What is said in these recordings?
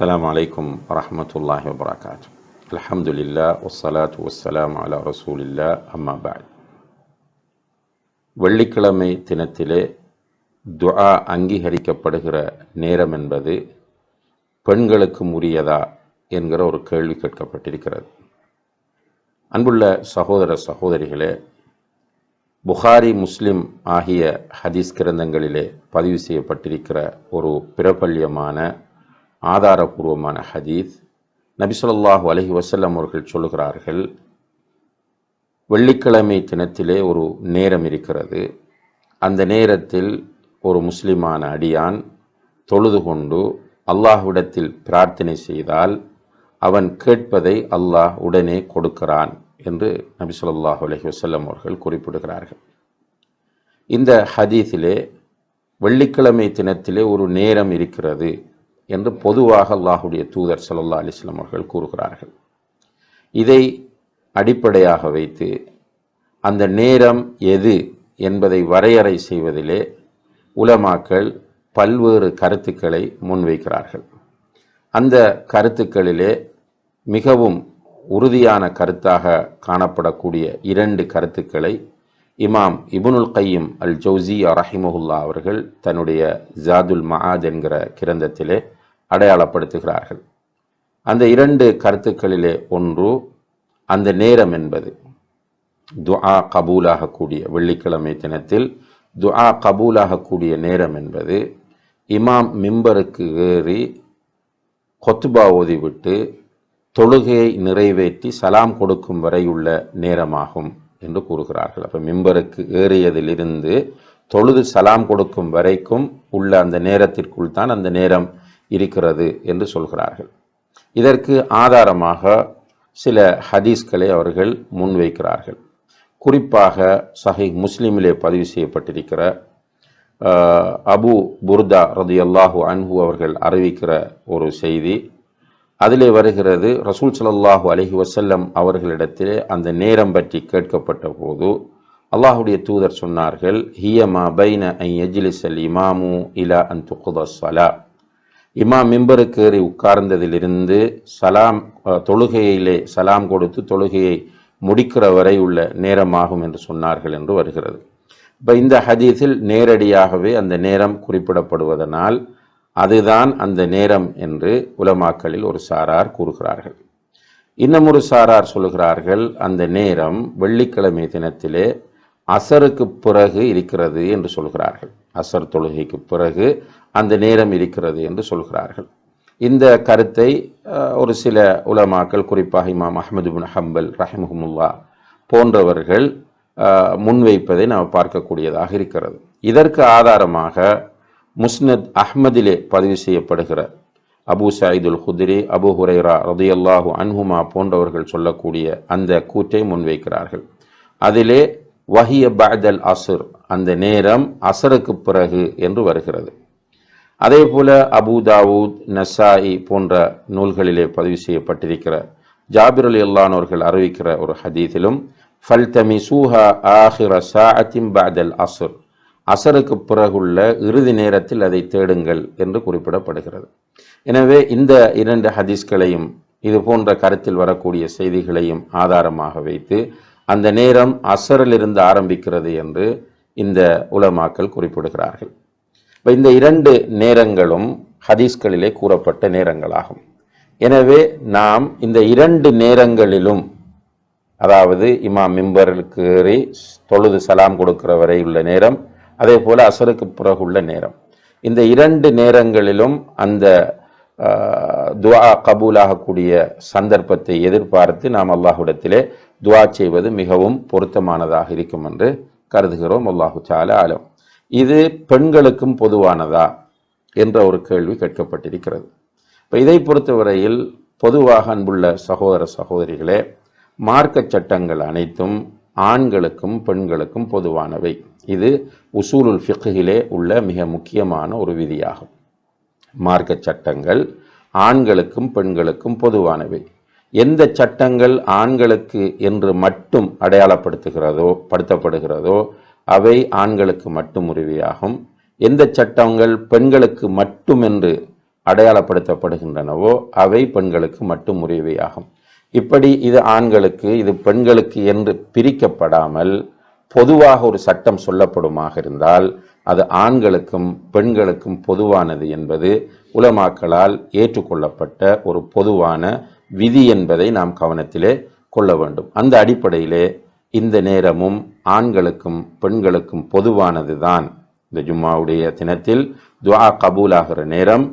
السلام عليكم ورحمة الله وبركاته الحمد لله والصلاة والسلام على رسول الله أما بعد வெள்ளிக்கிழமை தினத்திலே துஆ அங்கீகரிக்கப்படுகிற நேரம் என்பது பெண்களுக்கு உரியதா என்கிற ஒரு கேள்வி கேட்கப்பட்டிருக்கிறது அன்புள்ள சகோதர சகோதரிகளே புகாரி முஸ்லிம் ஆகிய ஹதீஸ் கிரந்தங்களிலே பதிவு செய்யப்பட்டிருக்கிற ஒரு பிரபல்யமான ஆதாரபூர்வமான ஹதீஸ் நபி ஸல்லல்லாஹு அலைஹி அவர்கள் சொல்கிறார்கள் வெள்ளிக்கிழமை தினத்திலே ஒரு நேரம் இருக்கிறது. அந்த நேரத்தில் ஒரு முஸ்லிமான அடியான் தொழுது கொண்டு அல்லாஹ்விடத்தில் பிரார்த்தனை செய்தால் அவன் கேட்பதை அல்லாஹ் உடனே கொடுக்கிறான் என்று நபி சொல்லாஹு அலஹி வசல்லம் அவர்கள் குறிப்பிடுகிறார்கள். இந்த ஹதீஸிலே வெள்ளிக்கிழமை தினத்திலே ஒரு நேரம் இருக்கிறது. என்று பொதுவாக அல்லாஹுடைய தூதர் சல்லா அலிஸ்லாம் அவர்கள் கூறுகிறார்கள். இதை அடிப்படையாக வைத்து அந்த நேரம் எது என்பதை வரையறை செய்வதிலே உலமாக்கள் பல்வேறு கருத்துக்களை முன்வைக்கிறார்கள். அந்த கருத்துக்களிலே மிகவும் உறுதியான கருத்தாக காணப்படக்கூடிய இரண்டு கருத்துக்களை இமாம் இபுனுல் கையம் அல் ஜௌசி ரஹிமஹுல்லா அவர்கள் தன்னுடைய ஜாதுல் மஹாத் என்கிற கிரந்தத்திலே அடையாளப்படுத்துகிறார்கள். அந்த இரண்டு கருத்துக்களிலே ஒன்று அந்த நேரம் என்பது. துஆ கபூலாகக்கூடிய வெள்ளிக்கிழமை தினத்தில் துஆ கபூலாகக்கூடிய நேரம் என்பது. இமாம் மிம்பருக்கு ஏறி கொத்துபா ஓதிவிட்டு தொழுகையை நிறைவேற்றி சலாம் கொடுக்கும் வரை உள்ள நேரமாகும். என்று கூறுகிறார்கள். அப்போ மிம்பருக்கு ஏறியதிலிருந்து தொழுது சலாம் கொடுக்கும் வரைக்கும் உள்ள அந்த நேரத்திற்குள் தான் அந்த நேரம் இருக்கிறது என்று சொல்கிறார்கள். இதற்கு ஆதாரமாக சில ஹதீஸ்களை அவர்கள் முன்வைக்கிறார்கள் குறிப்பாக சஹி முஸ்லீமிலே பதிவு செய்யப்பட்டிருக்கிற அபு புர்தா ரதி அல்லாஹூ அன்ஹு அவர்கள் அறிவிக்கிற ஒரு செய்தி அதிலே வருகிறது ரசூல் சலல்லாஹூ அலஹி வசல்லம் அவர்களிடத்திலே அந்த நேரம் பற்றி கேட்கப்பட்ட போது அல்லாஹுடைய தூதர் சொன்னார்கள் ஹியமா பைன ஐ எஜிலிஸ் அல் இமாமு இலா அன் துக்குத சலா இமாம் மிம்பருக்கு ஏறி உட்கார்ந்ததிலிருந்து சலாம் தொழுகையிலே சலாம் கொடுத்து தொழுகையை முடிக்கிற வரை உள்ள நேரமாகும் என்று சொன்னார்கள் என்று வருகிறது. இப்போ இந்த ஹதீஸில் நேரடியாகவே அந்த நேரம் குறிப்பிடப்படுவதனால் அதுதான் அந்த நேரம் என்று உலமாக்களில் ஒரு சாரார் கூறுகிறார்கள். இன்னும் ஒரு சாரார் சொல்கிறார்கள் அந்த நேரம் வெள்ளிக்கிழமை தினத்திலே அசருக்கு பிறகு இருக்கிறது என்று சொல்கிறார்கள். அசர் தொழுகைக்கு பிறகு அந்த நேரம் இருக்கிறது என்று சொல்கிறார்கள். இந்த கருத்தை ஒரு சில உலமாக்கள் குறிப்பாக இமாம் அஹமது பின் ஹம்பல் ரஹிமஹமுல்லா போன்றவர்கள் முன்வைப்பதை நாம் பார்க்கக்கூடியதாக இருக்கிறது. இதற்கு ஆதாரமாக முஸ்னத் அஹ்மதிலே பதிவு செய்யப்படுகிற அபு சாயிதுல் ஹுதிரி அபு ஹுரைரா ரதியல்லாஹு அன்ஹுமா போன்றவர்கள் சொல்லக்கூடிய அந்த கூற்றை முன்வைக்கிறார்கள். அதிலே வஹிய பஅதல் அசுர் அந்த நேரம் அசருக்கு பிறகு என்று வருகிறது. அதே போல அபு தாவூத் நசாயி போன்ற நூல்களிலே பதிவு செய்யப்பட்டிருக்கிற ஜாபிர் அலி அல்லானவர்கள் அறிவிக்கிற ஒரு ஹதீஸிலும் ஃபல் தமி சூஹா ஆஹிர சாஅத்தின் பஅதல் அசுர் அசருக்கு பிறகுள்ள இறுதி நேரத்தில் அதை தேடுங்கள் என்று குறிப்பிடப்படுகிறது. எனவே இந்த இரண்டு ஹதீஸ்களையும் இது போன்ற கருத்தில் வரக்கூடிய செய்திகளையும் ஆதாரமாக வைத்து அந்த நேரம் அசரிலிருந்து ஆரம்பிக்கிறது என்று இந்த உலமாக்கள் குறிப்பிடுகிறார்கள். இப்போ இந்த இரண்டு நேரங்களும் ஹதீஸ்களிலே கூறப்பட்ட நேரங்களாகும். எனவே நாம் இந்த இரண்டு நேரங்களிலும் அதாவது இமாம் மிம்பருக்கு ஏறி தொழுது சலாம் கொடுக்கிற வரை உள்ள நேரம் அதே போல் அசருக்கு பிறகுள்ள நேரம். இந்த இரண்டு நேரங்களிலும் அந்த துவா கபூலாகக்கூடிய சந்தர்ப்பத்தை எதிர்பார்த்து நாம் அல்லாஹுடத்திலே துவா செய்வது மிகவும் பொருத்தமானதாக இருக்கும் என்று கருதுகிறோம். அல்லாஹு சால ஆலம். இது பெண்களுக்கும் பொதுவானதா என்ற ஒரு கேள்வி கேட்கப்பட்டிருக்கிறது. இப்போ இதை பொறுத்தவரையில் பொதுவாக அன்புள்ள சகோதர சகோதரிகளே மார்க்க சட்டங்கள் அனைத்தும் ஆண்களுக்கும் பெண்களுக்கும் பொதுவானவை. இது உசூலுல் ஃபிக்கிலே உள்ள மிக முக்கியமான ஒரு விதியாகும். மார்க்க சட்டங்கள் ஆண்களுக்கும் பெண்களுக்கும் பொதுவானவை. எந்த சட்டங்கள் ஆண்களுக்கு என்று மட்டும் அடையாளப்படுத்துகிறதோ படுத்தப்படுகிறதோ அவை ஆண்களுக்கு மட்டும் உரிமையாகும். எந்த சட்டங்கள் பெண்களுக்கு மட்டுமென்று அடையாளப்படுத்தப்படுகின்றனவோ அவை பெண்களுக்கு மட்டும் உரிவையாகும் இப்படி இது ஆண்களுக்கு இது பெண்களுக்கு என்று பிரிக்கப்படாமல் பொதுவாக ஒரு சட்டம் சொல்லப்படுமாக இருந்தால் அது ஆண்களுக்கும் பெண்களுக்கும் பொதுவானது என்பது உலமாக்களால் ஏற்றுக்கொள்ளப்பட்ட ஒரு பொதுவான விதி என்பதை நாம் கவனத்திலே கொள்ள வேண்டும். அந்த அடிப்படையிலே இந்த நேரமும் ஆண்களுக்கும் பெண்களுக்கும் பொதுவானது தான் இந்த ஜும்மாவுடைய தினத்தில் துவா கபூலாகிற நேரம்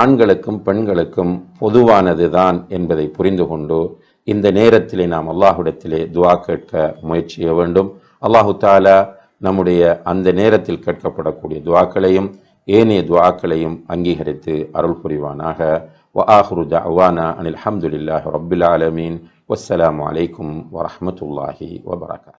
ஆண்களுக்கும் பெண்களுக்கும் பொதுவானது தான் என்பதை புரிந்து கொண்டு இந்த நேரத்திலே நாம் அல்லாஹுடத்திலே துவா கேட்க முயற்சிய வேண்டும். அல்லாஹு தாலா நம்முடைய அந்த நேரத்தில் கேட்கப்படக்கூடிய துவாக்களையும் ஏனைய துவாக்களையும் அங்கீகரித்து அருள் புரிவானாக. வ ஆஹ்ரு அவானா அனில் அஹமதுல்லாஹ் ரபில் ஆலமீன். வஸ்ஸலாம் அலைக்கும் வரமத்துல்லாஹி வபரகாத்.